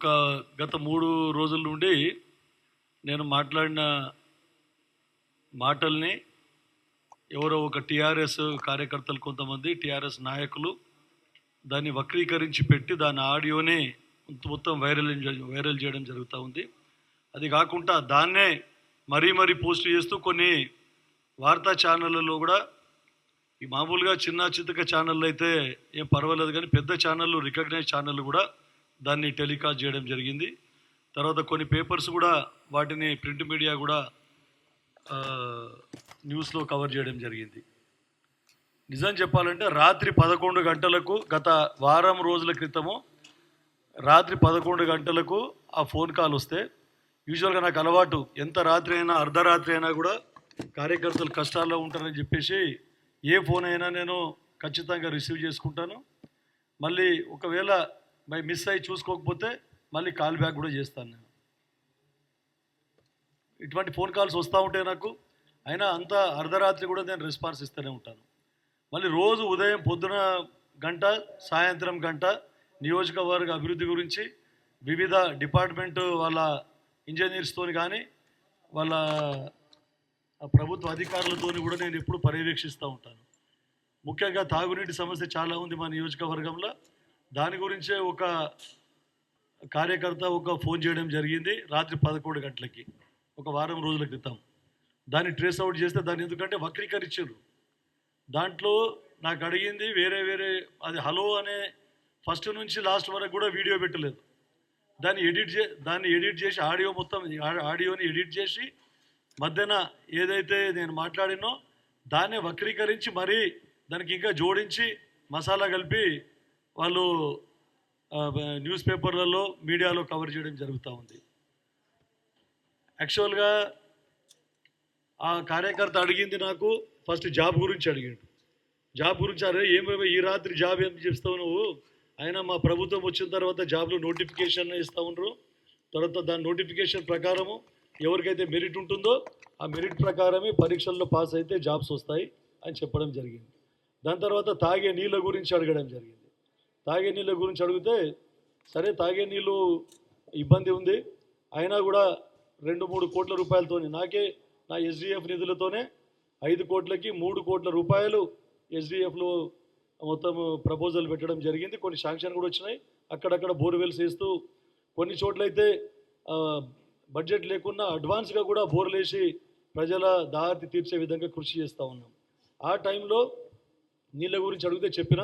ఒక గత మూడు రోజుల నుండి నేను మాట్లాడిన మాటల్ని ఎవరో ఒక టీఆర్ఎస్ కార్యకర్తలు కొంతమంది టీఆర్ఎస్ నాయకులు దాన్ని వక్రీకరించి పెట్టి దాని ఆడియోని మొత్తం వైరల్ వైరల్ చేయడం జరుగుతూ ఉంది. అది కాకుండా దాన్నే మరీ మరీ పోస్ట్ చేస్తూ కొన్ని వార్తా ఛానళ్ళలో కూడా ఈ మామూలుగా చిన్న చితక ఛానళ్ళు అయితే ఏం పర్వాలేదు కానీ పెద్ద ఛానళ్ళు రికగ్నైజ్ ఛానళ్ళు కూడా దాన్ని టెలికాస్ట్ చేయడం జరిగింది. తర్వాత కొన్ని పేపర్స్ కూడా వాటిని ప్రింట్ మీడియా కూడా న్యూస్లో కవర్ చేయడం జరిగింది. నిజం చెప్పాలంటే రాత్రి పదకొండు గంటలకు గత వారం రోజుల క్రితము రాత్రి పదకొండు గంటలకు ఆ ఫోన్ కాల్ వస్తే యూజువల్గా నాకు అలవాటు ఎంత రాత్రి అయినా అర్ధరాత్రి అయినా కూడా కార్యకర్తలు కష్టాల్లో ఉంటారని చెప్పేసి ఏ ఫోన్ అయినా నేను ఖచ్చితంగా రిసీవ్ చేసుకుంటాను. మళ్ళీ ఒకవేళ మరి మిస్ అయ్యి చూసుకోకపోతే మళ్ళీ కాల్ బ్యాక్ కూడా చేస్తాను నేను. ఇటువంటి ఫోన్ కాల్స్ వస్తూ ఉంటాయి నాకు. అయినా అంత అర్ధరాత్రి కూడా నేను రెస్పాన్స్ ఇస్తూనే ఉంటాను. మళ్ళీ రోజు ఉదయం పొద్దున గంట సాయంత్రం గంట నియోజకవర్గ అభివృద్ధి గురించి వివిధ డిపార్ట్మెంట్ వాళ్ళ ఇంజనీర్స్తో కానీ వాళ్ళ ప్రభుత్వ అధికారులతో కూడా నేను ఎప్పుడు పర్యవేక్షిస్తూ ఉంటాను. ముఖ్యంగా తాగునీటి సమస్య చాలా ఉంది మా నియోజకవర్గంలో. దాని గురించే ఒక కార్యకర్త ఒక ఫోన్ చేయడం జరిగింది రాత్రి పదకొండు గంటలకి. ఒక వారం రోజుల క్రితం. దాన్ని ట్రేస్ అవుట్ చేస్తే దాన్ని ఎందుకంటే వక్రీకరించారు. దాంట్లో నాకు అడిగింది వేరే వేరే అది హలో అనే ఫస్ట్ నుంచి లాస్ట్ వరకు కూడా వీడియో పెట్టలేదు. దాన్ని ఎడిట్ చే దాన్ని ఎడిట్ చేసి ఆడియో మొత్తం ఆడియోని ఎడిట్ చేసి మధ్యన ఏదైతే నేను మాట్లాడినో దాన్ని వక్రీకరించి మరీ దానికి ఇంకా జోడించి మసాలా కలిపి వాళ్ళు న్యూస్ పేపర్లలో మీడియాలో కవర్ చేయడం జరుగుతూ ఉంది. యాక్చువల్గా ఆ కార్యకర్త అడిగింది నాకు ఫస్ట్ జాబ్ గురించి అడిగాడు. జాబ్ గురించి అరే ఏమేమి ఈ రాత్రి జాబ్ ఏం చేస్తావు నువ్వు? అయినా మా ప్రభుత్వం వచ్చిన తర్వాత జాబ్లో నోటిఫికేషన్ ఇస్తూ ఉండరు. తర్వాత దాని నోటిఫికేషన్ ప్రకారము ఎవరికైతే మెరిట్ ఉంటుందో ఆ మెరిట్ ప్రకారమే పరీక్షల్లో పాస్ అయితే జాబ్స్ వస్తాయి అని చెప్పడం జరిగింది. దాని తర్వాత తాగే నీళ్ళ గురించి అడగడం జరిగింది. తాగే నీళ్ళ గురించి అడిగితే సరే తాగే నీళ్ళు ఇబ్బంది ఉంది. అయినా కూడా రెండు మూడు కోట్ల రూపాయలతోని నాకే నా ఎస్డిఎఫ్ నిధులతోనే ఐదు కోట్లకి మూడు కోట్ల రూపాయలు ఎస్డిఎఫ్లో మొత్తం ప్రపోజల్ పెట్టడం జరిగింది. కొన్ని శాంక్షన్ కూడా వచ్చినాయి. అక్కడక్కడ బోర్వెల్స్ వేస్తూ కొన్ని చోట్లయితే బడ్జెట్ లేకున్నా అడ్వాన్స్గా కూడా బోర్లేసి ప్రజల దారి తీర్చే విధంగా కృషి చేస్తూ ఉన్నాం. ఆ టైంలో నీళ్ళ గురించి అడిగితే చెప్పిన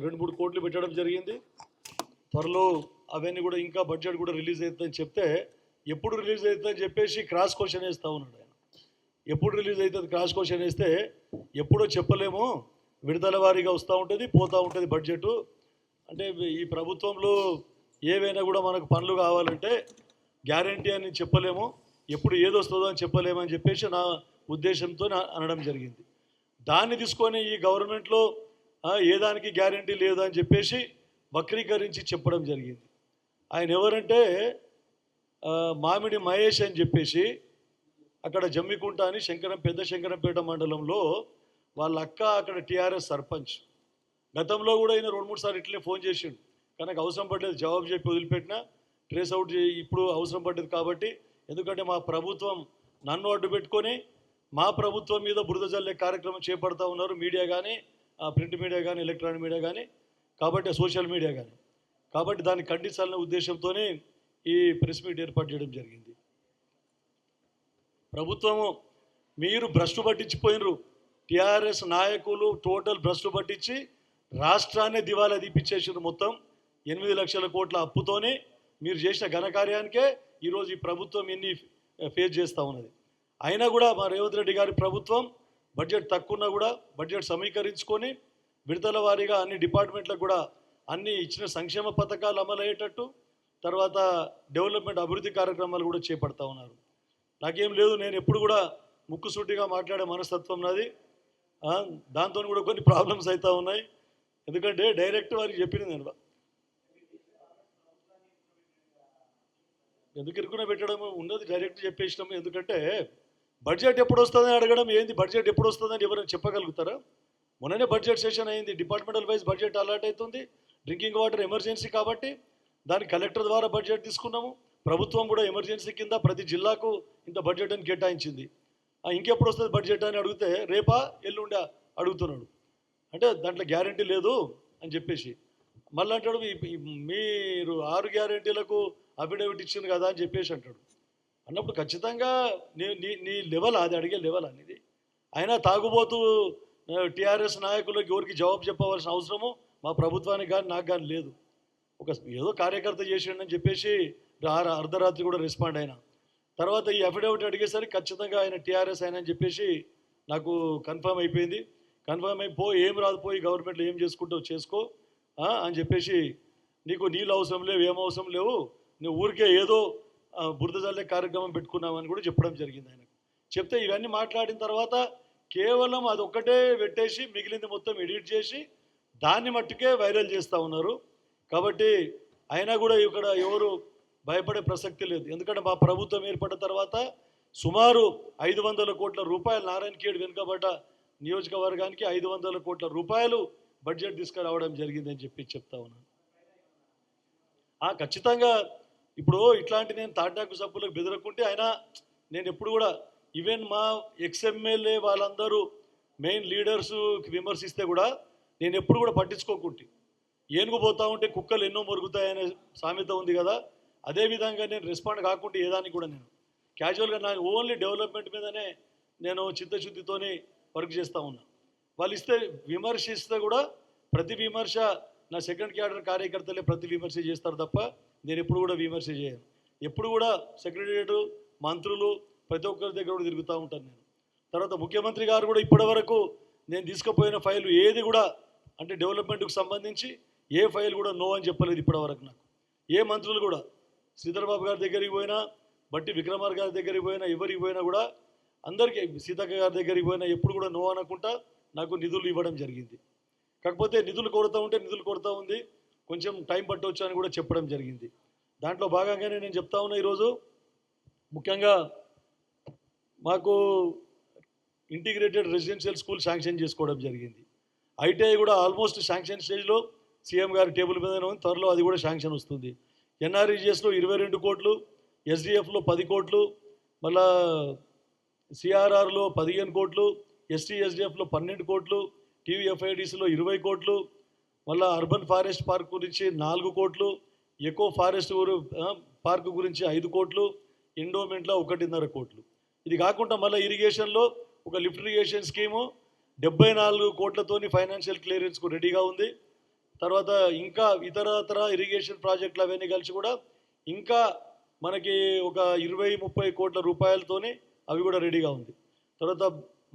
రెండు మూడు కోట్లు పెట్టడం జరిగింది. త్వరలో అవన్నీ కూడా ఇంకా బడ్జెట్ కూడా రిలీజ్ అవుతుందని చెప్తే ఎప్పుడు రిలీజ్ అవుతుందని చెప్పేసి క్రాస్ క్వశ్చన్ వేస్తూ ఉన్నాడు ఆయన. ఎప్పుడు రిలీజ్ అవుతుంది క్రాస్ క్వశ్చన్ వేస్తే ఎప్పుడో చెప్పలేము. విడుదల వారీగా వస్తూ ఉంటుంది పోతూ ఉంటుంది బడ్జెట్. అంటే ఈ ప్రభుత్వంలో ఏవైనా కూడా మనకు పనులు కావాలంటే గ్యారంటీ అని చెప్పలేము. ఎప్పుడు ఏది వస్తుందో అని చెప్పలేము అని చెప్పేసి నా ఉద్దేశంతో నా- అనడం జరిగింది. దాన్ని తీసుకొని ఈ గవర్నమెంట్లో ఏదానికి ఏ దానికి గ్యారంటీ లేదు అని చెప్పేసి వక్రీకరించి చెప్పడం జరిగింది. ఆయన ఎవరంటే మామిడి మహేష్ అని చెప్పేసి అక్కడ జమ్మికుంట అని శంకరం పెద్ద శంకరంపేట మండలంలో వాళ్ళ అక్క అక్కడ టీఆర్ఎస్ సర్పంచ్. గతంలో కూడా ఈయన రెండు మూడు సార్లు ఇట్లనే ఫోన్ చేసిండు. కానీ నాకు అవసరం పడలేదు జవాబు చెప్పి వదిలిపెట్టినా ట్రేస్ అవుట్ చేయి ఇప్పుడు అవసరం పడ్డది కాబట్టి ఎందుకంటే మా ప్రభుత్వం నన్ను అడ్డు పెట్టుకొని మా ప్రభుత్వం మీద బురద జల్లే కార్యక్రమం చేపడతా ఉన్నారు మీడియా కానీ ప్రింట్ మీడియా కానీ ఎలక్ట్రానిక్ మీడియా కానీ కాబట్టి సోషల్ మీడియా కానీ కాబట్టి దాన్ని ఖండించాలనే ఉద్దేశంతోనే ఈ ప్రెస్ మీట్ ఏర్పాటు చేయడం జరిగింది. ప్రభుత్వము మీరు భ్రష్టు పట్టించిపోయినరు. టిఆర్ఎస్ నాయకులు టోటల్ భ్రష్టు పట్టించి రాష్ట్రాన్ని దివాలా దీపించేసారు మొత్తం. ఎనిమిది లక్షల కోట్ల అప్పుతోనే మీరు చేసిన ఘనకార్యానికే ఈరోజు ఈ ప్రభుత్వం ఇన్ని ఫేస్ చేస్తూ ఉన్నది. అయినా కూడా మా రేవంత్ రెడ్డి గారి ప్రభుత్వం బడ్జెట్ తక్కువన్నా కూడా బడ్జెట్ సమీకరించుకొని విడతల వారీగా అన్ని డిపార్ట్మెంట్లకు కూడా అన్ని ఇచ్చిన సంక్షేమ పథకాలు అమలయ్యేటట్టు తర్వాత డెవలప్మెంట్ అభివృద్ధి కార్యక్రమాలు కూడా చేపడతా ఉన్నారు. నాకేం లేదు నేను ఎప్పుడు కూడా ముక్కుసూటిగా మాట్లాడే మనస్తత్వం నాది. దాంతో కూడా కొన్ని ప్రాబ్లమ్స్ అవుతూ ఉన్నాయి. ఎందుకంటే డైరెక్ట్ వారికి చెప్పింది నేను. ఎందుకు ఇరుకున పెట్టడం ఉన్నది డైరెక్ట్ చెప్పేసినాము. ఎందుకంటే బడ్జెట్ ఎప్పుడు వస్తుందని అడగడం ఏంది? బడ్జెట్ ఎప్పుడు వస్తుందని ఎవరైనా చెప్పగలుగుతారా? మొన్ననే బడ్జెట్ సెషన్ అయింది. డిపార్ట్మెంటల్ వైజ్ బడ్జెట్ అలాట్ అవుతుంది. డ్రింకింగ్ వాటర్ ఎమర్జెన్సీ కాబట్టి దాని కలెక్టర్ ద్వారా బడ్జెట్ తీసుకున్నాము. ప్రభుత్వం కూడా ఎమర్జెన్సీ కింద ప్రతి జిల్లాకు ఇంత బడ్జెట్ అని కేటాయించింది. ఆ, ఇంకెప్పుడు వస్తుంది బడ్జెట్ అని అడిగితే రేపా ఎల్లుండా అడుగుతున్నాడు. అంటే దాంట్లో గ్యారంటీ లేదు అని చెప్పేసి. మళ్ళీ అంటాడు మీరు ఆరు గ్యారంటీలకు అఫిడవిట్ ఇచ్చింది కదా అని చెప్పేసి అంటాడు. అన్నప్పుడు ఖచ్చితంగా నీ నీ నీ లెవెల్ అది అడిగే లెవెల్ అనేది అయినా తాగుబోతూ టీఆర్ఎస్ నాయకులకు ఎవరికి జవాబు చెప్పవలసిన అవసరము మా ప్రభుత్వానికి కానీ నాకు కానీ లేదు. ఒక ఏదో కార్యకర్త చేసిండని చెప్పేసి అర్ధరాత్రి కూడా రెస్పాండ్ అయినా. తర్వాత ఈ అఫిడవిట్ అడిగేసరికి ఖచ్చితంగా ఆయన టీఆర్ఎస్ ఆయన అని చెప్పేసి నాకు కన్ఫర్మ్ అయిపోయింది. కన్ఫర్మ్ అయిపో ఏం రాదు పోయి గవర్నమెంట్లో ఏం చేసుకుంటావు చేసుకో అని చెప్పేసి నీకు నీళ్ళు అవసరం లేవు ఏం అవసరం లేవు నువ్వు ఊరికే ఏదో ఆ, బురద జల్లే కార్యక్రమం పెట్టుకున్నామని కూడా చెప్పడం జరిగింది ఆయనకు. చెప్తే ఇవన్నీ మాట్లాడిన తర్వాత కేవలం అది ఒక్కటే పెట్టేసి మిగిలింది మొత్తం ఎడిట్ చేసి దాన్ని మట్టుకే వైరల్ చేస్తూ ఉన్నారు. కాబట్టి అయినా కూడా ఇక్కడ ఎవరు భయపడే ప్రసక్తి లేదు. ఎందుకంటే మా ప్రభుత్వం ఏర్పడిన తర్వాత సుమారు ఐదు వందల కోట్ల రూపాయలు నారాయణ ఖేడ్ వెనుకబడ్డ నియోజకవర్గానికి ఐదు వందల కోట్ల రూపాయలు బడ్జెట్ తీసుకురావడం జరిగిందని చెప్పి చెప్తా ఉన్నాను. ఆ, ఖచ్చితంగా ఇప్పుడు ఇట్లాంటి నేను తాటాకు సభ్యులకు బెదరకుంటే ఆయన నేను ఎప్పుడు కూడా ఈవెన్ మా ఎక్స్ఎమ్మెల్యే వాళ్ళందరూ మెయిన్ లీడర్స్ విమర్శిస్తే కూడా నేను ఎప్పుడు కూడా పట్టించుకోకుంటే. ఏనుగు పోతా ఉంటే కుక్కలు ఎన్నో మొరుగుతాయనే సామెత ఉంది కదా. అదే విధంగా నేను రెస్పాండ్ కాకుండా ఏదానికి కూడా నేను. క్యాజువల్గా నా ఓన్లీ డెవలప్మెంట్ మీదనే నేను చిత్తశుద్ధితోనే వర్క్ చేస్తూ ఉన్నా. వాళ్ళు ఇస్తే విమర్శిస్తే కూడా ప్రతి విమర్శ నా సెకండ్ క్యాడర్ కార్యకర్తలే ప్రతి విమర్శ చేస్తారు తప్ప నేను ఎప్పుడు కూడా విమర్శ చేయను. ఎప్పుడు కూడా సెక్రటరియట్ మంత్రులు ప్రతి ఒక్కరి దగ్గర కూడా తిరుగుతూ ఉంటాను నేను. తర్వాత ముఖ్యమంత్రి గారు కూడా ఇప్పటివరకు నేను తీసుకుపోయిన ఫైల్ ఏది కూడా అంటే డెవలప్మెంట్కి సంబంధించి ఏ ఫైల్ కూడా నో అని చెప్పలేదు ఇప్పటివరకు నాకు. ఏ మంత్రులు కూడా శ్రీధర్ బాబు గారి దగ్గరికి పోయినా బట్టి విక్రమార్ గారి దగ్గరికి పోయినా ఎవరికి పోయినా కూడా అందరికీ సీతక్క గారి దగ్గరికి పోయినా ఎప్పుడు కూడా నో అనకుండా నాకు నిధులు ఇవ్వడం జరిగింది. కాకపోతే నిధులు కొరత ఉంటే నిధులు కొరత ఉంది. కొంచెం టైం పట్టవచ్చు అని కూడా చెప్పడం జరిగింది. దాంట్లో భాగంగానే నేను చెప్తా ఉన్నా ఈరోజు ముఖ్యంగా మాకు ఇంటిగ్రేటెడ్ రెసిడెన్షియల్ స్కూల్ శాంక్షన్ చేసుకోవడం జరిగింది. ఐటీఐ కూడా ఆల్మోస్ట్ శాంక్షన్ స్టేజ్లో సీఎం గారి టేబుల్ మీదనే ఉంది త్వరలో అది కూడా శాంక్షన్ వస్తుంది. ఎన్ఆర్ఈజిఎస్లో ఇరవై రెండు కోట్లు ఎస్డిఎఫ్లో పది కోట్లు మళ్ళా సిఆర్ఆర్లో పదిహేను కోట్లు ఎస్టీ ఎస్డిఎఫ్లో పన్నెండు కోట్లు టీవీఎఫ్ఐడిసిలో ఇరవై కోట్లు మళ్ళా అర్బన్ ఫారెస్ట్ పార్క్ గురించి నాలుగు కోట్లు ఎకో ఫారెస్ట్ పార్క్ గురించి ఐదు కోట్లు ఎండోమెంట్లో ఒకటిన్నర కోట్లు. ఇది కాకుండా మళ్ళీ ఇరిగేషన్లో ఒక లిఫ్ట్ ఇరిగేషన్ స్కీము డెబ్బై నాలుగు కోట్లతోని ఫైనాన్షియల్ క్లియరెన్స్కు రెడీగా ఉంది. తర్వాత ఇంకా ఇతరతర ఇరిగేషన్ ప్రాజెక్టులు అవన్నీ కలిసి కూడా ఇంకా మనకి ఒక ఇరవై ముప్పై కోట్ల రూపాయలతోని అవి కూడా రెడీగా ఉంది. తర్వాత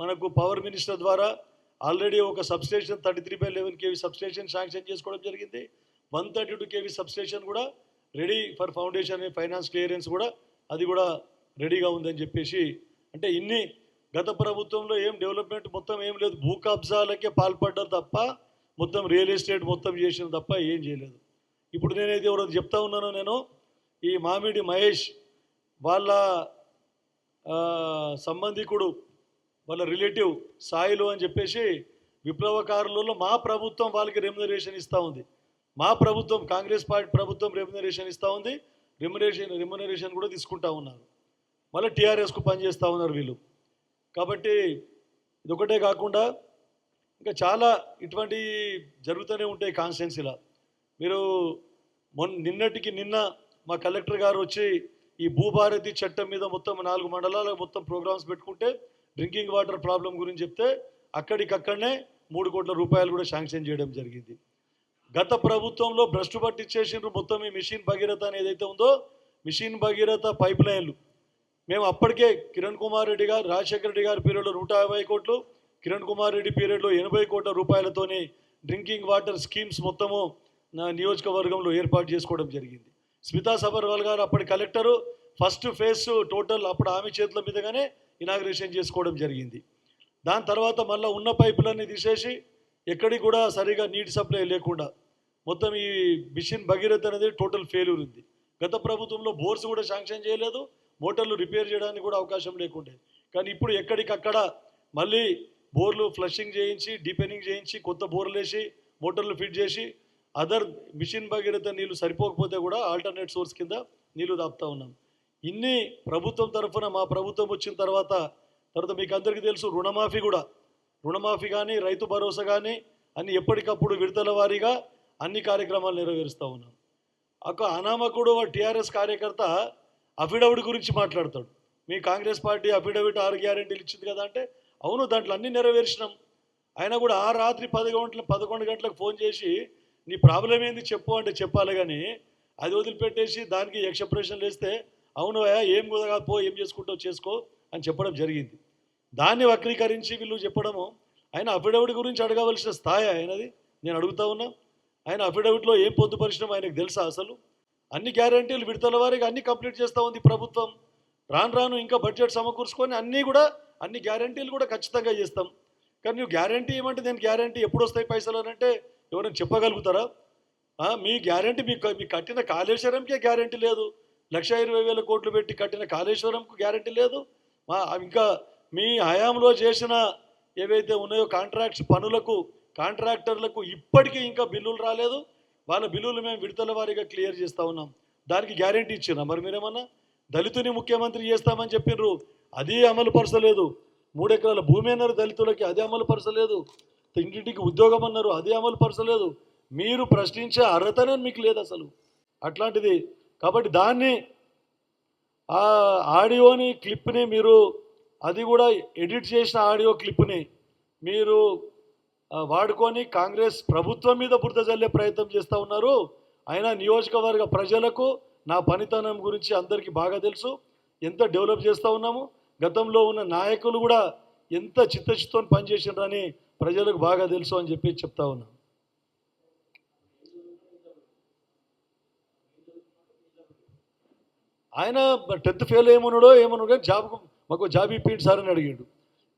మనకు పవర్ మినిస్టర్ ద్వారా ఆల్రెడీ ఒక substation thirty three by eleven KV substation sanction చేసుకోవడం జరిగింది. One thirty two KV substation కూడా ready for foundation finance clearance కూడా అది కూడా రెడీగా ఉందని చెప్పేసి అంటే ఇన్ని గత ప్రభుత్వంలో ఏం డెవలప్మెంట్ మొత్తం ఏం లేదు. భూ కబ్జాలకే పాల్పడ్డారు తప్ప మొత్తం రియల్ ఎస్టేట్ మొత్తం చేసిన తప్ప ఏం చేయలేదు. ఇప్పుడు నేనైతే ఎవరో చెప్తా ఉన్నానో నేను ఈ మామిడి మహేష్ వాళ్ళ సంబంధికుడు వాళ్ళ రిలేటివ్ సాయిలు అని చెప్పేసి విప్లవకారులలో మా ప్రభుత్వం వాళ్ళకి రెమ్యునరేషన్ ఇస్తూ ఉంది. మా ప్రభుత్వం కాంగ్రెస్ పార్టీ ప్రభుత్వం రెమ్యునరేషన్ ఇస్తూ ఉంది. రెమ్యునరేషన్ రెమ్యునరేషన్ కూడా తీసుకుంటా ఉన్నారు. మళ్ళీ టీఆర్ఎస్కు పనిచేస్తూ ఉన్నారు వీళ్ళు. కాబట్టి ఇదొకటే కాకుండా ఇంకా చాలా ఇటువంటి జరుగుతూనే ఉంటాయి కాన్స్టెన్సీలా మీరు మొన్న నిన్నటికి నిన్న మా కలెక్టర్ గారు వచ్చి ఈ భూభారతి చట్టం మీద మొత్తం నాలుగు మండలాలకు మొత్తం ప్రోగ్రామ్స్ పెట్టుకుంటే డ్రింకింగ్ వాటర్ ప్రాబ్లం గురించి చెప్తే అక్కడికక్కడనే మూడు కోట్ల రూపాయలు కూడా శాంక్షన్ చేయడం జరిగింది. గత ప్రభుత్వంలో భ్రష్టు పట్టించేసిండ్రు మొత్తం ఈ మిషన్ భగీరథ అని ఏదైతే ఉందో మిషన్ భగీరథ పైప్ లైన్లు. మేము అప్పటికే కిరణ్ కుమార్ రెడ్డి గారు రాజశేఖర రెడ్డి గారి పీరియడ్లో నూట యాభై కోట్లు కిరణ్ కుమార్ రెడ్డి పీరియడ్లో ఎనభై కోట్ల రూపాయలతోని డ్రింకింగ్ వాటర్ స్కీమ్స్ మొత్తము నా నియోజకవర్గంలో ఏర్పాటు చేసుకోవడం జరిగింది. స్మితా సబర్వాల్ గారు అప్పటి కలెక్టరు ఫస్ట్ ఫేజ్ టోటల్ అప్పుడు ఆమె చేతుల మీదగానే ఇనాగ్రేషన్ చేసుకోవడం జరిగింది. దాని తర్వాత మళ్ళీ ఉన్న పైపులన్నీ తీసేసి ఎక్కడికి కూడా సరిగా నీటి సప్లై లేకుండా మొత్తం ఈ మిషన్ భగీరథ అనేది టోటల్ ఫెయిల్యూర్ ఉంది. గత ప్రభుత్వంలో బోర్స్ కూడా శాంక్షన్ చేయలేదు మోటార్లు రిపేర్ చేయడానికి కూడా అవకాశం లేకుండే. కానీ ఇప్పుడు ఎక్కడికక్కడ మళ్ళీ బోర్లు ఫ్లషింగ్ చేయించి డీపెనింగ్ చేయించి కొత్త బోర్లు వేసి మోటార్లు ఫిట్ చేసి అదర్ మిషన్ భగీరథ నీళ్ళు సరిపోకపోతే కూడా ఆల్టర్నేట్ సోర్స్ కింద నీళ్ళు దాపుతా ఉన్నాం. ఇన్ని ప్రభుత్వం తరఫున మా ప్రభుత్వం వచ్చిన తర్వాత తర్వాత మీకు అందరికీ తెలుసు రుణమాఫీ కూడా. రుణమాఫీ కానీ రైతు భరోసా కానీ అన్ని ఎప్పటికప్పుడు విడతల వారీగా అన్ని కార్యక్రమాలు నెరవేరుస్తూ ఉన్నాం. ఒక అనామకుడు టీఆర్ఎస్ కార్యకర్త అఫిడవిట్ గురించి మాట్లాడతాడు. మీ కాంగ్రెస్ పార్టీ అఫిడవిట్ ఆరు గ్యారెంటీలు ఇచ్చింది కదా అంటే అవును దాంట్లో అన్ని నెరవేర్చినాం. అయినా కూడా ఆ రాత్రి పది గంటల పదకొండు గంటలకు ఫోన్ చేసి నీ ప్రాబ్లం ఏంది చెప్పు అంటే చెప్పాలి కానీ అది వదిలిపెట్టేసి దానికి యక్ష వేస్తే అవును అయ్యా ఏం కుదగా పో ఏం చేసుకుంటావు చేసుకో అని చెప్పడం జరిగింది. దాన్ని వక్రీకరించి వీళ్ళు చెప్పడము ఆయన అఫిడవిట్ గురించి అడగవలసిన స్థాయి ఆయనది నేను అడుగుతా ఉన్నా. ఆయన అఫిడవిట్లో ఏం పొందుపరిచినాం ఆయనకు తెలుసా అసలు? అన్ని గ్యారంటీలు విడతల వారికి అన్ని కంప్లీట్ చేస్తూ ఉంది ప్రభుత్వం. రాను రాను ఇంకా బడ్జెట్ సమకూర్చుకొని అన్నీ కూడా అన్ని గ్యారంటీలు కూడా ఖచ్చితంగా చేస్తాం. కానీ నువ్వు గ్యారంటీ ఏమంటే నేను గ్యారంటీ ఎప్పుడు వస్తాయి పైసలు అని అంటే ఎవరైనా చెప్పగలుగుతారా? మీ గ్యారంటీ మీకు మీ కట్టిన కాళేశ్వరంకే గ్యారంటీ లేదు. లక్ష ఇరవై వేల కోట్లు పెట్టి కట్టిన కాళేశ్వరంకు గ్యారంటీ లేదు. మా ఇంకా మీ హయాంలో చేసిన ఏవైతే ఉన్నాయో కాంట్రాక్ట్స్ పనులకు కాంట్రాక్టర్లకు ఇప్పటికీ ఇంకా బిల్లులు రాలేదు. వాళ్ళ బిల్లులు మేము విడతల వారీగా క్లియర్ చేస్తూ ఉన్నాం. దానికి గ్యారంటీ ఇచ్చినా మరి మీరేమన్నా? దళితుని ముఖ్యమంత్రి చేస్తామని చెప్పినారు అది అమలు పరచలేదు. మూడెకరాల భూమి అన్నారు దళితులకి అది అమలు పరచలేదు. ఇంటింటికి ఉద్యోగం అన్నారు అది అమలు పరచలేదు. మీరు ప్రశ్నించే అర్హతనే మీకు లేదు అసలు. అట్లాంటిది కాబట్టి దాన్ని ఆ ఆడియోని క్లిప్ని మీరు అది కూడా ఎడిట్ చేసిన ఆడియో క్లిప్ని మీరు వాడుకొని కాంగ్రెస్ ప్రభుత్వం మీద బురద జల్లే ప్రయత్నం చేస్తూ ఉన్నారు. అయినా నియోజకవర్గ ప్రజలకు నా పనితనం గురించి అందరికీ బాగా తెలుసు. ఎంత డెవలప్ చేస్తూ ఉన్నాము. గతంలో ఉన్న నాయకులు కూడా ఎంత చిత్తశుద్ధితో పనిచేసిండ్రని ప్రజలకు బాగా తెలుసు అని చెప్పి చెప్తా ఉన్నాను. ఆయన టెన్త్ ఫెయిల్ ఏమన్నాడో ఏమన్నాడో కానీ జాబ్ మాకు జాబ్ ఇప్పిండి సార్ అని అడిగాడు.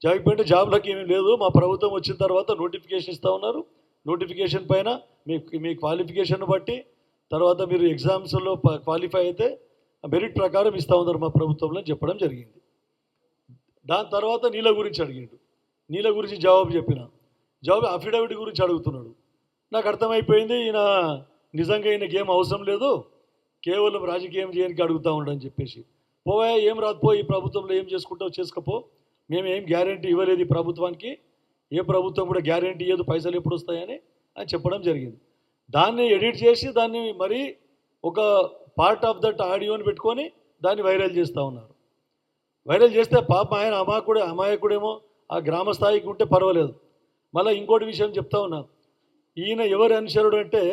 జాబ్ ఇప్పింటే జాబ్లోకి ఏమీ లేదు. మా ప్రభుత్వం వచ్చిన తర్వాత నోటిఫికేషన్ ఇస్తూ ఉన్నారు. నోటిఫికేషన్ పైన మీ మీ క్వాలిఫికేషన్ బట్టి తర్వాత మీరు ఎగ్జామ్స్లో క్వాలిఫై అయితే మెరిట్ ప్రకారం ఇస్తూ ఉన్నారు మా ప్రభుత్వంలో చెప్పడం జరిగింది. దాని తర్వాత నీళ్ళ గురించి అడిగిండు. నీళ్ళ గురించి జవాబు చెప్పిన. జవాబు అఫిడవిట్ గురించి అడుగుతున్నాడు. నాకు అర్థమైపోయింది ఈయన నిజంగా ఈయనకి ఏం అవసరం లేదు. కేవలం రాజకీయం చేయడానికి అడుగుతా ఉండని చెప్పేసి. పోవా ఏం రాదుపో ఈ ప్రభుత్వంలో ఏం చేసుకుంటావు చేసుకపో. మేము ఏం గ్యారంటీ ఇవ్వలేదు ఈ ప్రభుత్వానికి. ఏ ప్రభుత్వం కూడా గ్యారంటీ ఇవ్వదు పైసలు ఎప్పుడు వస్తాయని అని చెప్పడం జరిగింది. దాన్ని ఎడిట్ చేసి దాన్ని మరీ ఒక పార్ట్ ఆఫ్ దట్ ఆడియోని పెట్టుకొని దాన్ని వైరల్ చేస్తూ ఉన్నారు. వైరల్ చేస్తే పాప ఆయన అమాయకుడే అమాయకుడేమో ఆ గ్రామ స్థాయికి ఉంటే పర్వాలేదు. మళ్ళీ ఇంకోటి విషయం చెప్తా ఉన్నా. ఈయన ఎవరి అనుసరుడు అంటే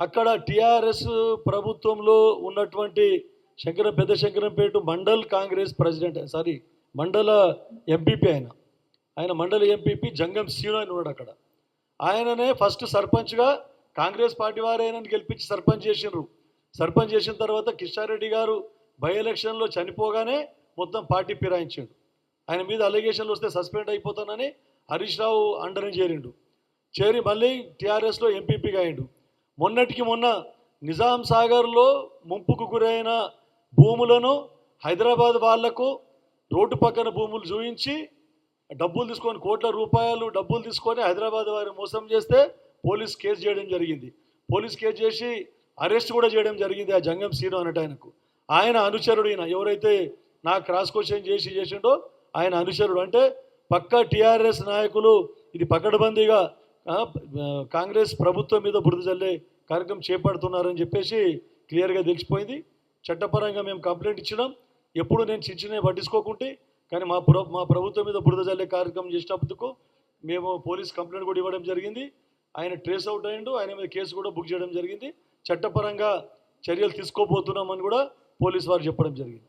అక్కడ టిఆర్ఎస్ ప్రభుత్వంలో ఉన్నటువంటి Shankara Pedda Shankarampet mandal Congress president sorry మండల ఎంపీపీ ఆయన. ఆయన మండల ఎంపీపీ జంగం సీను అని ఉన్నాడు అక్కడ. ఆయననే ఫస్ట్ సర్పంచ్గా కాంగ్రెస్ పార్టీ వారు ఆయనను గెలిపించి సర్పంచ్ చేసిండ్రు. సర్పంచ్ చేసిన తర్వాత కిషారెడ్డి గారు బై ఎలక్షన్లో చనిపోగానే మొత్తం పార్టీ ఫిరాయించాడు. ఆయన మీద అలిగేషన్లు వస్తే సస్పెండ్ అయిపోతానని హరీష్ రావు అండర్ని చేరిండు. చేరి మళ్ళీ టీఆర్ఎస్లో ఎంపీపీగా అయిండు. మొన్నటికి మొన్న నిజాం సాగర్లో ముంపుకు గురైన భూములను హైదరాబాద్ వాళ్ళకు రోడ్డు పక్కన భూములు చూయించి డబ్బులు తీసుకొని కోట్ల రూపాయలు డబ్బులు తీసుకొని హైదరాబాద్ వారిని మోసం చేస్తే పోలీస్ కేసు చేయడం జరిగింది. పోలీస్ కేసు చేసి అరెస్ట్ కూడా చేయడం జరిగింది ఆ జంగం సీను అనట ఆయనకు. ఆయన అనుచరుడు ఈయన. ఎవరైతే నా క్రాస్ క్వశ్చన్ చేసి చేసిండో ఆయన అనుచరుడు. అంటే పక్క టీఆర్ఎస్ నాయకులు ఇది పకడ్బందీగా కాంగ్రెస్ ప్రభుత్వం మీద బురద జల్లే కార్యక్రమం చేపడుతున్నారని చెప్పేసి క్లియర్గా తెలిసిపోయింది. చట్టపరంగా మేము కంప్లైంట్ ఇచ్చినాం. ఎప్పుడు నేను చిన్న చిన్నవి పట్టించుకోకుంటే కానీ మా ప్ర మా ప్రభుత్వం మీద బురద జల్లే కార్యక్రమం చేసినప్పుడు మేము పోలీస్ కంప్లైంట్ కూడా ఇవ్వడం జరిగింది. ఆయన ట్రేస్ అవుట్ అయ్యిండు. ఆయన మీద కేసు కూడా బుక్ చేయడం జరిగింది. చట్టపరంగా చర్యలు తీసుకోబోతున్నామని కూడా పోలీస్ వారు చెప్పడం జరిగింది.